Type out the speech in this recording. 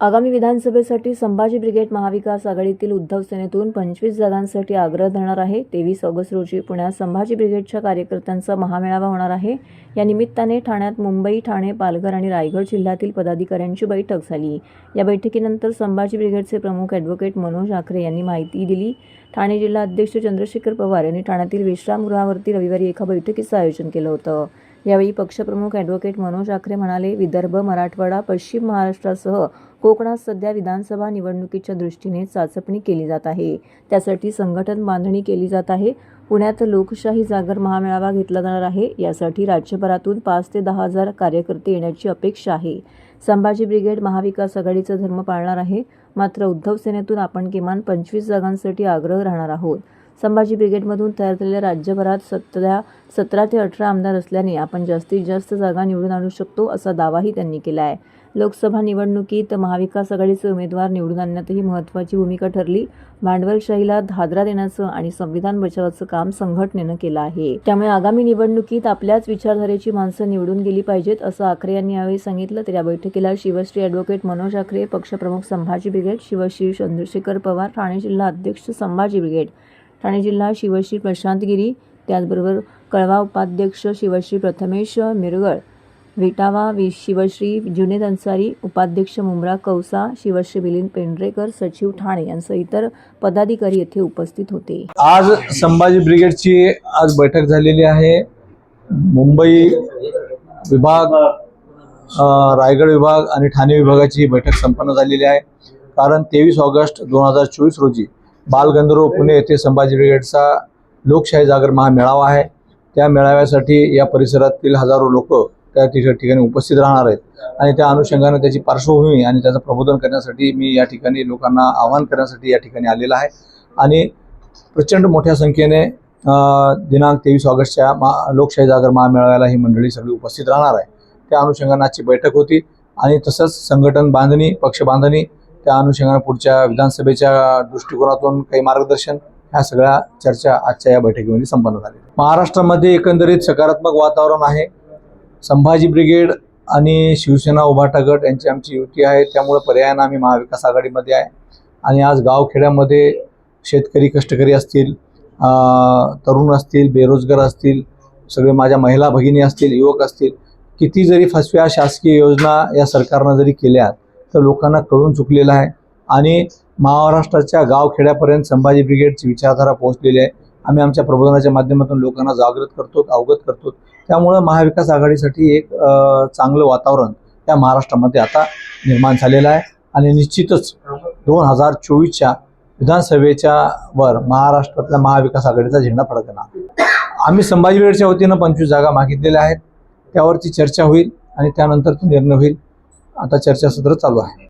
आगामी विधानसभेसाठी संभाजी ब्रिगेड महाविकास आघाडीतील उद्धव सेनेतून पंचवीस जागांसाठी आग्रह धरणार आहे. तेवीस ऑगस्ट रोजी पुण्यात संभाजी ब्रिगेडच्या कार्यकर्त्यांचा महामेळावा होणार आहे. या निमित्ताने ठाण्यात मुंबई ठाणे पालघर आणि रायगड जिल्ह्यातील पदाधिकाऱ्यांची बैठक झाली. या बैठकीनंतर संभाजी ब्रिगेडचे प्रमुख ॲडव्होकेट मनोज आखरे यांनी माहिती दिली. ठाणे जिल्हा अध्यक्ष चंद्रशेखर पवार यांनी ठाण्यातील विश्रामगृहावरती रविवारी एका बैठकीचं आयोजन केलं होतं. यावेळी पक्षप्रमुख ॲडव्होकेट मनोज आखरे म्हणाले विदर्भ मराठवाडा पश्चिम महाराष्ट्रासह कोकणात सध्या विधानसभा निवडणुकीच्या दृष्टीने चाचपणी केली जात आहे. त्यासाठी संघटन बांधणी केली जात आहे. पुण्यात लोकशाही जागर महामेळावा घेतला जाणार आहे. यासाठी राज्यभरातून पाच ते दहा हजार कार्यकर्ते येण्याची अपेक्षा आहे. संभाजी ब्रिगेड महाविकास आघाडीचा धर्म पाळणार आहे. मात्र उद्धव सेनेतून आपण किमान पंचवीस जागांसाठी आग्रह राहणार आहोत. संभाजी ब्रिगेडमधून तयार झालेल्या राज्यभरात सतरा सतरा ते अठरा आमदार असल्याने आपण जास्तीत जास्त जागा निवडून आणू शकतो असा दावाही त्यांनी केला आहे. लोकसभा निवडणुकीत महाविकास आघाडीचे उमेदवार निवडून आणण्यातही महत्त्वाची भूमिका ठरली. भांडवलशाहीला धादरा देण्याचं आणि संविधान बचावाचं काम संघटनेनं केलं आहे. त्यामुळे आगामी निवडणुकीत आपल्याच विचारधारेची माणसं निवडून गेली पाहिजेत असं आखरे यांनी यावेळी सांगितलं. तर या बैठकीला शिवश्री ॲडव्होकेट मनोज आखरे पक्षप्रमुख संभाजी ब्रिगेड शिवश्री चंद्रशेखर पवार ठाणे जिल्हा अध्यक्ष संभाजी ब्रिगेड ठाणे जिल्हा शिवश्री प्रशांत गिरी त्याचबरोबर कळवा उपाध्यक्ष शिवश्री प्रथमेश मिरगळ विटावा वि शिवश्री जुनेद अन्सारी उपाध्यक्ष मुंब्रा कौसा शिवश्री मिलिंद पेंढरेकर सचिव ठाणे यांसह इतर पदाधिकारी येथे उपस्थित होते. आज संभाजी ब्रिगेडची आज बैठक झालेली आहे. मुंबई विभाग रायगड विभाग आणि ठाणे विभागाची ही बैठक संपन्न झालेली आहे. कारण तेवीस ऑगस्ट दोन हजार चोवीस रोजी बालगंधर्व पुणे येथे संभाजी ब्रिगेडचा लोकशाही जागर महामेळावा आहे. त्या मेळाव्यासाठी या परिसरातील हजारो लोक त्या ठिकाणी उपस्थित राहणार आहेत. आणि त्या अनुषंगाने त्याची पार्श्वभूमी आणि त्याचं प्रबोधन करण्यासाठी मी या ठिकाणी लोकांना आवाहन करण्यासाठी या ठिकाणी आलेला आहे. आणि प्रचंड मोठ्या संख्येने दिनांक तेवीस ऑगस्टच्या मा लोकशाही जागर महामेळाव्याला ही मंडळी सगळी उपस्थित राहणार आहे. त्या अनुषंगाने आजची बैठक होती. आणि तसंच संघटन बांधणी पक्ष बांधणी त्या अनुषंगाने पुढच्या विधानसभेच्या दृष्टिकोनातून काही मार्गदर्शन ह्या सगळ्या चर्चा आजच्या या बैठकीमध्ये संपन्न झाली महाराष्ट्रामध्ये एकंदरीत सकारात्मक वातावरण आहे. संभाजी ब्रिगेड आणि शिवसेना उभाटा गट यांची आमची युती आहे. त्यामुळे पर्यायानं आम्ही महाविकास आघाडीमध्ये आहे. आणि आज गावखेड्यामध्ये शेतकरी कष्टकरी असतील तरुण असतील बेरोजगार असतील सगळे माझ्या महिला भगिनी असतील युवक असतील किती जरी फसव्या शासकीय योजना या सरकारनं जरी केल्या तर लोकांना कळून चुकलेलं आहे. आणि महाराष्ट्राच्या गावखेड्यापर्यंत संभाजी ब्रिगेडची विचारधारा पोहोचलेली आहे. आम्ही आमच्या प्रबोधनाच्या माध्यमातून लोकांना जागृत करतो अवगत करतो. त्यामुळं महाविकास आघाडीसाठी एक चांगलं वातावरण त्या महाराष्ट्रामध्ये आता निर्माण झालेलं आहे. आणि निश्चितच दोन हजार चोवीसच्या विधानसभेच्या वर महाराष्ट्रातल्या महाविकास आघाडीचा झेंडा फडकणार. आम्ही संभाजी ब्रिगेडच्या वतीनं पंचवीस जागा मागितलेल्या आहेत. त्यावरती चर्चा होईल आणि त्यानंतर तो निर्णय होईल. आता चर्चासत्र चालू आहे.